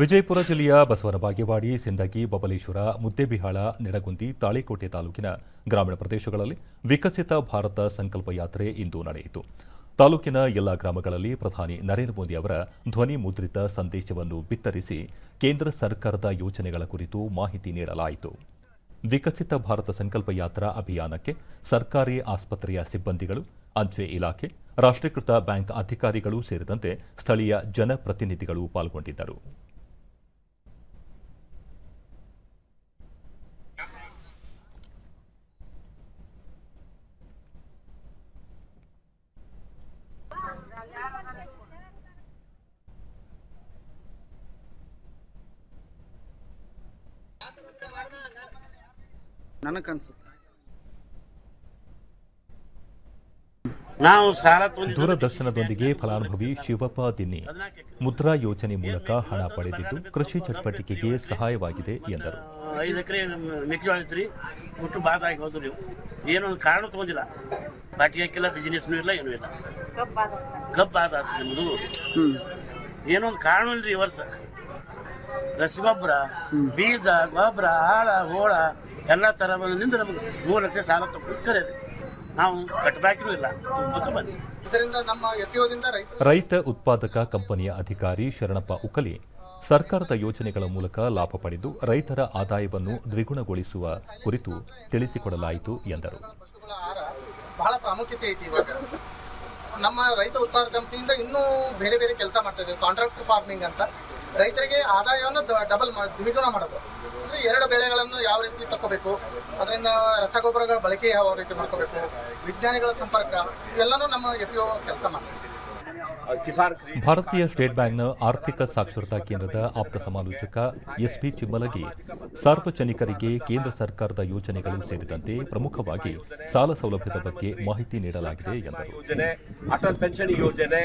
ವಿಜಯಪುರ ಜಿಲ್ಲೆಯ ಬಸವನ ಬಾಗೇವಾಡಿ ಸಿಂದಗಿ, ಬಬಲೇಶ್ವರ, ಮುದ್ದೇಬಿಹಾಳ, ನಿಡಗುಂದಿ, ತಾಳಿಕೋಟೆ ತಾಲೂಕಿನ ಗ್ರಾಮೀಣ ಪ್ರದೇಶಗಳಲ್ಲಿ ವಿಕಸಿತ ಭಾರತ ಸಂಕಲ್ಪ ಯಾತ್ರೆ ಇಂದು ನಡೆಯಿತು. ತಾಲೂಕಿನ ಎಲ್ಲ ಗ್ರಾಮಗಳಲ್ಲಿ ಪ್ರಧಾನಿ ನರೇಂದ್ರ ಮೋದಿ ಅವರ ಧ್ವನಿ ಮುದ್ರಿತ ಸಂದೇಶವನ್ನು ಬಿತ್ತರಿಸಿ ಕೇಂದ್ರ ಸರ್ಕಾರದ ಯೋಜನೆಗಳ ಕುರಿತು ಮಾಹಿತಿ ನೀಡಲಾಯಿತು. ವಿಕಸಿತ ಭಾರತ ಸಂಕಲ್ಪ ಯಾತ್ರಾ ಅಭಿಯಾನಕ್ಕೆ ಸರ್ಕಾರಿ ಆಸ್ಪತ್ರೆಯ ಸಿಬ್ಬಂದಿಗಳು, ಅಂಚೆ ಇಲಾಖೆ, ರಾಷ್ಟ್ರೀಕೃತ ಬ್ಯಾಂಕ್ ಅಧಿಕಾರಿಗಳು ಸೇರಿದಂತೆ ಸ್ಥಳೀಯ ಜನಪ್ರತಿನಿಧಿಗಳು ಪಾಲ್ಗೊಂಡಿದ್ದರು. ನನಗನ್ಸುತ್ತೆ. ನಾವು ಸಾಲ ದೂರದರ್ಶನದೊಂದಿಗೆ ಫಲಾನುಭವಿ ಶಿವಪ್ಪ ದಿನ್ನಿ. ಮುದ್ರಾ ಯೋಜನೆ ಮೂಲಕ ಹಣ ಪಡೆದಿದ್ದು ಕೃಷಿ ಚಟುವಟಿಕೆಗೆ ಸಹಾಯವಾಗಿದೆ ಎಂದರು. ಐದು ಎಕರೆ ಮೆಕ್ಕೆಜೋಳ ಇತ್ತು ರೀ ಬಿಟ್ಟು ಬಾಸ್ ಆಗಿ ಹೋದ್ರು ನೀವು. ಏನೋ ಒಂದು ಕಾರಣ ತೊಗೊಂಡಿಲ್ಲ. ಪಾರ್ಟಿ ಹಾಕಿಲ್ಲ ಬಿಸಿನೆಸ್ನೂ ಇಲ್ಲ ಏನೂ ಇಲ್ಲ. ಕಬ್ಬು ಬಾದ ಆಯ್ತು ನಿಮ್ಮದು ಏನೊಂದು ಏನೋ ಒಂದು ಕಾರಣ ಇಲ್ರಿ ಈ ವರ್ಷ. ರಸಗೊಬ್ಬರ ಬೀಜ ಗೊಬ್ಬರ ಆಳ ಹೋಳ ಎಲ್ಲ ಥರ ಬಂದಿಂದ ನಮಗೆ ಮೂರು ಲಕ್ಷ ಸಾಲ ತಗೊಂಡು ಕರೆಯದು ನಾವು ಕಟ್ಟಬೇಕೂ ಇಲ್ಲ ತುಂಬ ಬಂದಿ ಇದರಿಂದ ನಮ್ಮ ಎಫ್ ದಿಂದ ರೈತ ಉತ್ಪಾದಕ ಕಂಪನಿಯ ಅಧಿಕಾರಿ ಶರಣಪ್ಪ ಉಕಲಿ ಸರ್ಕಾರದ ಯೋಜನೆಗಳ ಮೂಲಕ ಲಾಭ ಪಡೆದು ರೈತರ ಆದಾಯವನ್ನು ದ್ವಿಗುಣಗೊಳಿಸುವ ಕುರಿತು ತಿಳಿಸಿಕೊಡಲಾಯಿತು ಎಂದರು. ಬಹಳ ಪ್ರಾಮುಖ್ಯತೆ ಐತಿ ಇವಾಗ. ನಮ್ಮ ರೈತ ಉತ್ಪಾದಕ ಕಂಪನಿಯಿಂದ ಇನ್ನೂ ಬೇರೆ ಬೇರೆ ಕೆಲಸ ಮಾಡ್ತಾ ಇದ್ದೀವಿ ಕಾಂಟ್ರಾಕ್ಟ್ ಫಾರ್ಮಿಂಗ್ ಅಂತ. ರೈತರಿಗೆ ಆದಾಯವನ್ನು ಡಬಲ್ ದ್ವಿಗುಣ ಮಾಡೋದು. ಅಂದ್ರೆ ಎರಡು ಬೆಳೆಗಳನ್ನು ಯಾವ ರೀತಿ ತಕ್ಕೋಬೇಕು, ಅದರಿಂದ ರಸಗೊಬ್ಬರಗಳ ಬಳಕೆ ಯಾವ ರೀತಿ ಮಾಡ್ಕೋಬೇಕು, ವಿಜ್ಞಾನಿಗಳ ಸಂಪರ್ಕ, ಇವೆಲ್ಲನೂ ನಮ್ಮ ಎಫ್ ಕೆಲಸ ಮಾಡ್ತೀವಿ ಭಾರತೀಯ ಸ್ಟೇಟ್ ಬ್ಯಾಂಕ್ನ ಆರ್ಥಿಕ ಸಾಕ್ಷರತಾ ಕೇಂದ್ರದ ಆಪ್ತ ಸಮಾಲೋಚಕ ಎಸ್ಪಿ ಚಿಮ್ಮಲಗಿ ಸಾರ್ವಜನಿಕರಿಗೆ ಕೇಂದ್ರ ಸರ್ಕಾರದ ಯೋಜನೆಗಳು ಸೇರಿದಂತೆ ಪ್ರಮುಖವಾಗಿ ಸಾಲ ಸೌಲಭ್ಯದ ಬಗ್ಗೆ ಮಾಹಿತಿ ನೀಡಲಾಗಿದೆ ಎಂದರು. ಯೋಜನೆ ಅಟಲ್ ಪೆನ್ಷನ್ ಯೋಜನೆ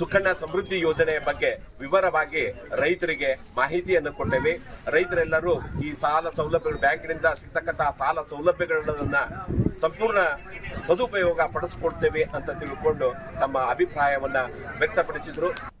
ಸುಕನ್ಯಾ ಸಮೃದ್ಧಿ ಯೋಜನೆ ಬಗ್ಗೆ ವಿವರವಾಗಿ ರೈತರಿಗೆ ಮಾಹಿತಿಯನ್ನು ಕೊಟ್ಟೇವೆ. ರೈತರೆಲ್ಲರೂ ಈ ಸಾಲ ಸೌಲಭ್ಯಗಳು ಬ್ಯಾಂಕ್ನಿಂದ ಸಿಗ್ತಕ್ಕಂತಹ ಸಾಲ ಸೌಲಭ್ಯಗಳನ್ನ ಸಂಪೂರ್ಣ ಸದುಪಯೋಗ ಪಡಿಸ್ಕೊಡ್ತೇವೆ ಅಂತ ತಿಳ್ಕೊಂಡು ತಮ್ಮ ಅಭಿಪ್ರಾಯವನ್ನ ವ್ಯಕ್ತಪಡಿಸಿದ್ರು.